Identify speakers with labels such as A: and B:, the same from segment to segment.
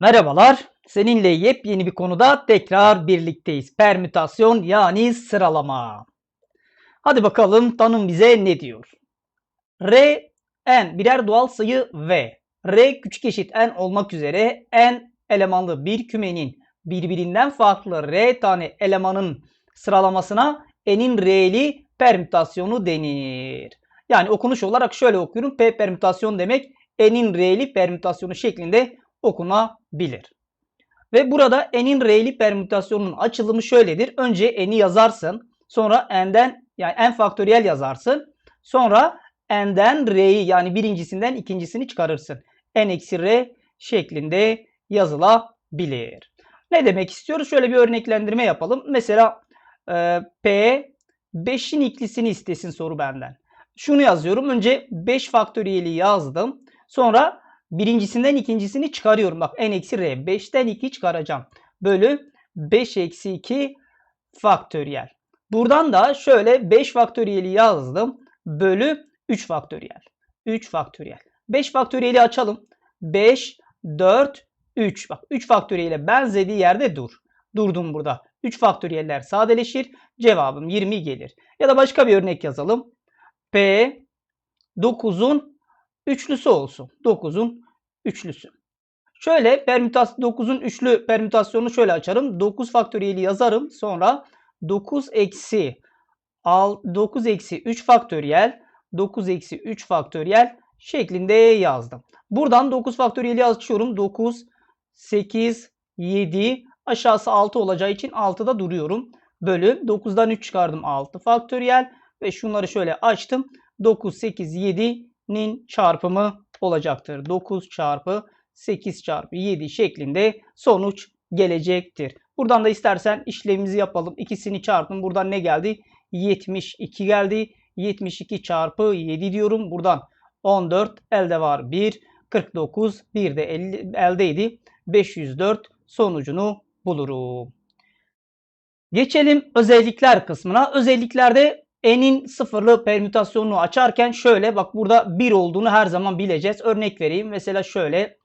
A: Merhabalar. Seninle yepyeni bir konuda tekrar birlikteyiz. Permütasyon yani sıralama. Hadi bakalım tanım bize ne diyor? R, n birer doğal sayı v. R küçük eşit n olmak üzere n elemanlı bir kümenin birbirinden farklı r tane elemanın sıralamasına n'in r'li permütasyonu denir. Yani okunuş olarak şöyle okuyorum. P permütasyon demek n'in r'li permütasyonu şeklinde okunabilir. Ve burada n'in r'li permütasyonunun açılımı şöyledir. Önce n'i yazarsın. Sonra n'den yani n faktöriyel yazarsın. Sonra n'den r'yi yani birincisinden ikincisini çıkarırsın. n eksi r şeklinde yazılabilir. Ne demek istiyoruz? Şöyle bir örneklendirme yapalım. Mesela e, p 5'in iklisini istesin soru benden. Şunu yazıyorum. Önce 5 faktöriyeli yazdım. Sonra Birincisinden ikincisini çıkarıyorum. Bak n eksi r. 5'ten 2 çıkaracağım. Bölü 5 eksi 2 faktöriyel. Buradan da şöyle 5 faktöriyeli yazdım. Bölü 3 faktöriyel. 3 faktöriyel. 5 faktöriyeli açalım. 5, 4, 3. Bak 3 faktöriyele benzediği yerde dur. Durdum burada. 3 faktöriyeller sadeleşir. Cevabım 20 gelir. Ya da başka bir örnek yazalım. P 9'un üçlüsü olsun. 9'un üçlüsü. Şöyle permütasyon 9'un üçlü permütasyonunu şöyle açarım. 9 faktöriyeli yazarım. Sonra 9 eksi 9 eksi 3 faktöriyel 9 eksi 3 faktöriyel şeklinde yazdım. Buradan 9 faktöriyeli açıyorum. 9, 8, 7 aşağısı 6 olacağı için 6'da duruyorum. Bölü 9'dan 3 çıkardım 6 faktöriyel ve şunları şöyle açtım. 9, 8, 7 nin çarpımı olacaktır. 9 çarpı 8 çarpı 7 şeklinde sonuç gelecektir. Buradan da istersen işlemimizi yapalım. İkisini çarptım. Buradan ne geldi? 72 geldi. 72 çarpı 7 diyorum. Buradan 14 elde var 1. 49 bir de 50, eldeydi. 504 sonucunu bulurum. Geçelim özellikler kısmına. Özelliklerde n'in sıfırlı permütasyonunu açarken şöyle bak burada 1 olduğunu her zaman bileceğiz. Örnek vereyim. Mesela şöyle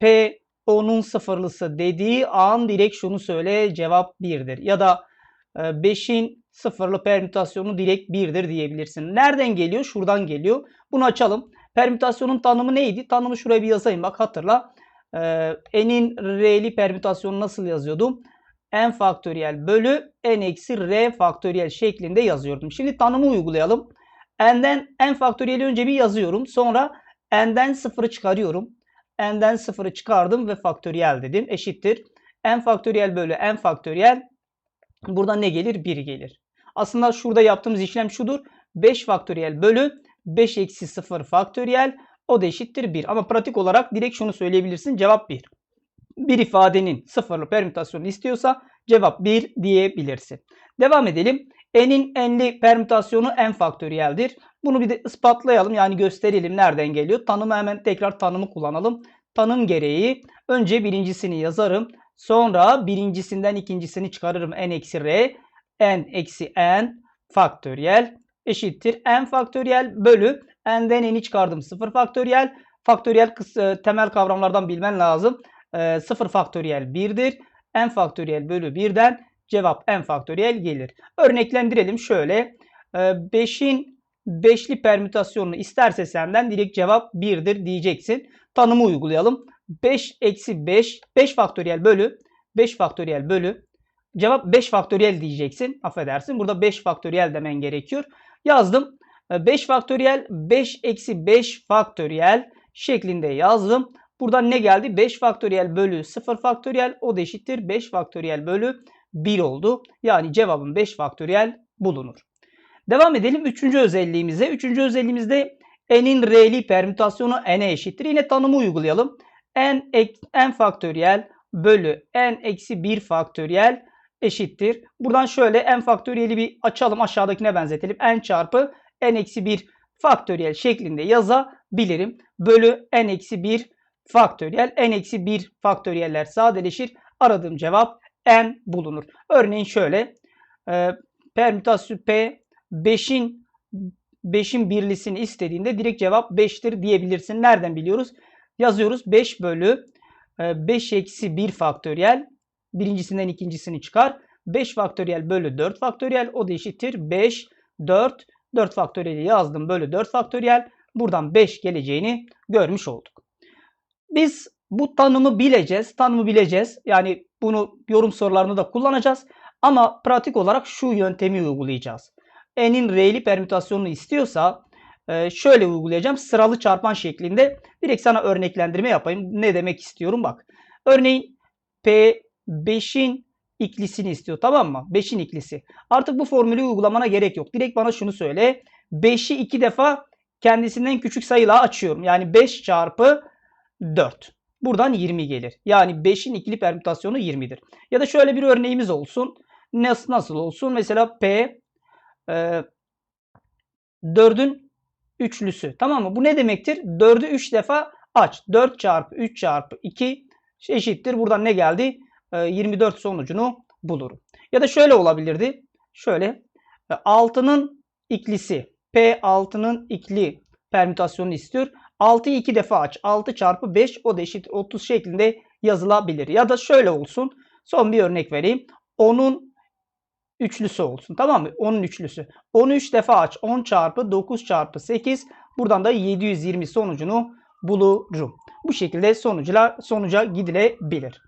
A: P onun sıfırlısı dediği an direkt şunu söyle cevap 1'dir. Ya da 5'in e, sıfırlı permütasyonu direkt 1'dir diyebilirsin. Nereden geliyor? Şuradan geliyor. Bunu açalım. Permütasyonun tanımı neydi? Tanımı şuraya bir yazayım bak hatırla. E, n'in r'li permütasyonu nasıl yazıyordum? N faktöriyel bölü n eksi r faktöriyel şeklinde yazıyordum. Şimdi tanımı uygulayalım. n'den n faktöriyeli önce bir yazıyorum. Sonra n'den sıfırı çıkarıyorum. n'den sıfırı çıkardım ve faktöriyel dedim. Eşittir. n faktöriyel bölü n faktöriyel. Burada ne gelir? 1 gelir. Aslında şurada yaptığımız işlem şudur. 5 faktöriyel bölü 5 eksi 0 faktöriyel. O da eşittir 1. Ama pratik olarak direkt şunu söyleyebilirsin. Cevap 1 bir ifadenin sıfırlı permütasyonu istiyorsa cevap 1 diyebilirsin. Devam edelim. N'in n'li permütasyonu n faktöriyeldir. Bunu bir de ispatlayalım yani gösterelim nereden geliyor. Tanımı hemen tekrar tanımı kullanalım. Tanım gereği önce birincisini yazarım. Sonra birincisinden ikincisini çıkarırım n eksi r. n eksi n faktöriyel eşittir. n faktöriyel bölü n'den n'i çıkardım 0 faktöriyel. Faktöriyel e, temel kavramlardan bilmen lazım e, 0 faktöriyel 1'dir. n faktöriyel bölü 1'den cevap n faktöriyel gelir. Örneklendirelim şöyle. 5'in e, 5'li permütasyonunu isterse senden direkt cevap 1'dir diyeceksin. Tanımı uygulayalım. 5 eksi 5, 5 faktöriyel bölü 5 faktöriyel bölü cevap 5 faktöriyel diyeceksin. Affedersin. Burada 5 faktöriyel demen gerekiyor. Yazdım. 5 e, faktöriyel 5 eksi 5 faktöriyel şeklinde yazdım. Buradan ne geldi? 5 faktöriyel bölü 0 faktöriyel o da eşittir 5 faktöriyel bölü 1 oldu. Yani cevabın 5 faktöriyel bulunur. Devam edelim 3. özelliğimize. 3. özelliğimizde n'in r'li permütasyonu n'e eşittir. Yine tanımı uygulayalım. n, n faktöriyel bölü n eksi 1 faktöriyel eşittir. Buradan şöyle n faktöriyeli bir açalım aşağıdakine benzetelim. n çarpı n eksi 1 faktöriyel şeklinde yazabilirim. Bölü n eksi 1 faktöriyel n-1 faktöriyeller sadeleşir. Aradığım cevap n bulunur. Örneğin şöyle e, permütasyon p 5'in 5'in birlisini istediğinde direkt cevap 5'tir diyebilirsin. Nereden biliyoruz? Yazıyoruz 5 bölü 5 eksi 1 faktöriyel. Birincisinden ikincisini çıkar. 5 faktöriyel bölü 4 faktöriyel. O da eşittir 5, 4. 4 faktöriyeli yazdım bölü 4 faktöriyel. Buradan 5 geleceğini görmüş olduk. Biz bu tanımı bileceğiz. Tanımı bileceğiz. Yani bunu yorum sorularında da kullanacağız. Ama pratik olarak şu yöntemi uygulayacağız. N'in R'li permütasyonunu istiyorsa e, şöyle uygulayacağım. Sıralı çarpan şeklinde. Direkt sana örneklendirme yapayım. Ne demek istiyorum bak. Örneğin P5'in iklisini istiyor tamam mı? 5'in iklisi. Artık bu formülü uygulamana gerek yok. Direkt bana şunu söyle. 5'i 2 defa kendisinden küçük sayıyla açıyorum. Yani 5 çarpı 4. Buradan 20 gelir. Yani 5'in ikili permütasyonu 20'dir. Ya da şöyle bir örneğimiz olsun. Nasıl, nasıl olsun? Mesela P e, 4'ün üçlüsü. Tamam mı? Bu ne demektir? 4'ü 3 defa aç. 4 çarpı 3 çarpı 2 eşittir. Buradan ne geldi? E, 24 sonucunu bulurum. Ya da şöyle olabilirdi. Şöyle 6'nın iklisi. P 6'nın ikli permütasyonunu istiyor. 6'yı 2 defa aç. 6 çarpı 5 o da eşit 30 şeklinde yazılabilir. Ya da şöyle olsun. Son bir örnek vereyim. 10'un üçlüsü olsun. Tamam mı? 10'un üçlüsü. 10'u 3 defa aç. 10 çarpı 9 çarpı 8. Buradan da 720 sonucunu bulurum. Bu şekilde sonucla, sonuca gidilebilir.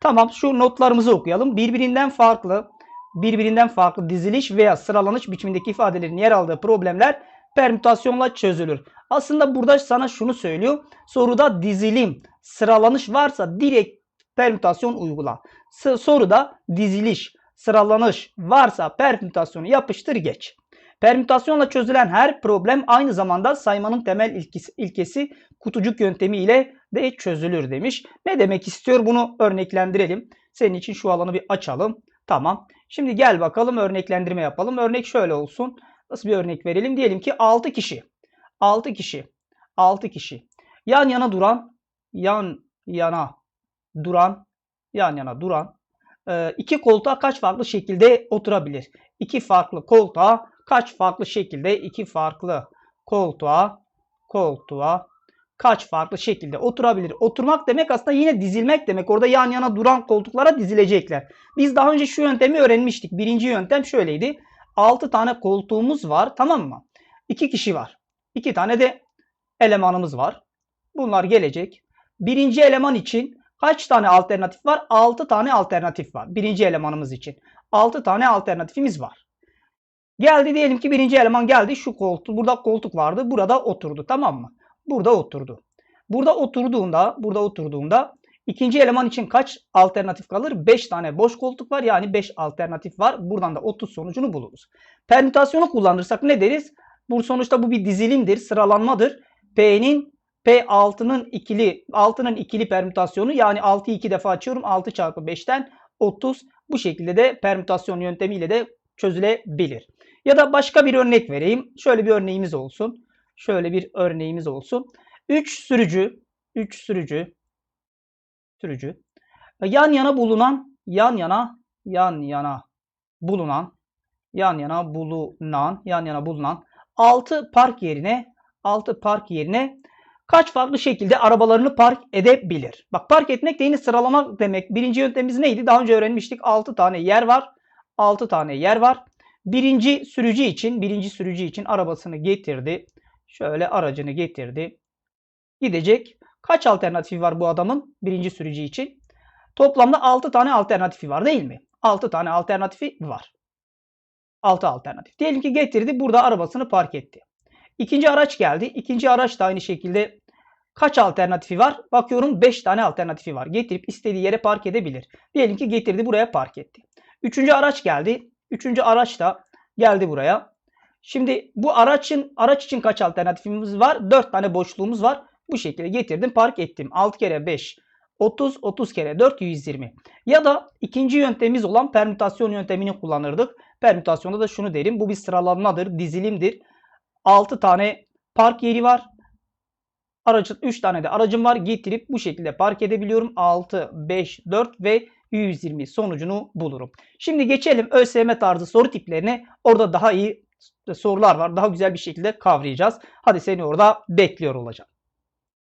A: Tamam şu notlarımızı okuyalım. Birbirinden farklı birbirinden farklı diziliş veya sıralanış biçimindeki ifadelerin yer aldığı problemler permütasyonla çözülür. Aslında burada sana şunu söylüyor. Soruda dizilim, sıralanış varsa direkt permütasyon uygula. Soruda diziliş, sıralanış varsa permütasyonu yapıştır geç. Permütasyonla çözülen her problem aynı zamanda saymanın temel ilkesi, ilkesi kutucuk yöntemi ile de çözülür demiş. Ne demek istiyor bunu örneklendirelim. Senin için şu alanı bir açalım. Tamam. Şimdi gel bakalım örneklendirme yapalım. Örnek şöyle olsun. Nasıl bir örnek verelim? Diyelim ki 6 kişi. 6 kişi. 6 kişi. Yan yana duran, yan yana duran, yan yana duran e, iki koltuğa kaç farklı şekilde oturabilir? İki farklı koltuğa kaç farklı şekilde iki farklı koltuğa koltuğa kaç farklı şekilde oturabilir? Oturmak demek aslında yine dizilmek demek. Orada yan yana duran koltuklara dizilecekler. Biz daha önce şu yöntemi öğrenmiştik. Birinci yöntem şöyleydi. 6 tane koltuğumuz var tamam mı? 2 kişi var. 2 tane de elemanımız var. Bunlar gelecek. Birinci eleman için kaç tane alternatif var? 6 tane alternatif var. Birinci elemanımız için. 6 tane alternatifimiz var. Geldi diyelim ki birinci eleman geldi şu koltuk. Burada koltuk vardı. Burada oturdu tamam mı? Burada oturdu. Burada oturduğunda, burada oturduğunda ikinci eleman için kaç alternatif kalır? 5 tane boş koltuk var. Yani 5 alternatif var. Buradan da 30 sonucunu buluruz. Permütasyonu kullanırsak ne deriz? Bu sonuçta bu bir dizilimdir, sıralanmadır. P'nin P6'nın ikili 6'nın ikili permütasyonu yani 6'yı 2 defa açıyorum. 6 çarpı 5'ten 30. Bu şekilde de permütasyon yöntemiyle de çözülebilir. Ya da başka bir örnek vereyim. Şöyle bir örneğimiz olsun. Şöyle bir örneğimiz olsun. 3 sürücü 3 sürücü sürücü yan yana bulunan yan yana yan yana bulunan yan yana bulunan yan yana bulunan 6 park yerine 6 park yerine kaç farklı şekilde arabalarını park edebilir? Bak park etmek de yine sıralamak demek. Birinci yöntemimiz neydi? Daha önce öğrenmiştik. 6 tane yer var. 6 tane yer var. Birinci sürücü için, birinci sürücü için arabasını getirdi. Şöyle aracını getirdi. Gidecek. Kaç alternatifi var bu adamın birinci sürücü için? Toplamda 6 tane alternatifi var değil mi? 6 tane alternatifi var. 6 alternatif. Diyelim ki getirdi burada arabasını park etti. İkinci araç geldi. İkinci araç da aynı şekilde kaç alternatifi var? Bakıyorum 5 tane alternatifi var. Getirip istediği yere park edebilir. Diyelim ki getirdi buraya park etti. Üçüncü araç geldi. Üçüncü araç da geldi buraya. Şimdi bu araçın araç için kaç alternatifimiz var? 4 tane boşluğumuz var. Bu şekilde getirdim park ettim. 6 kere 5 30, 30 kere 4 120. Ya da ikinci yöntemimiz olan permütasyon yöntemini kullanırdık. Permütasyonda da şunu derim. Bu bir sıralanmadır, dizilimdir. 6 tane park yeri var. Aracın 3 tane de aracım var. Getirip bu şekilde park edebiliyorum. 6, 5, 4 ve 120 sonucunu bulurum. Şimdi geçelim ÖSYM tarzı soru tiplerine. Orada daha iyi sorular var. Daha güzel bir şekilde kavrayacağız. Hadi seni orada bekliyor olacağım.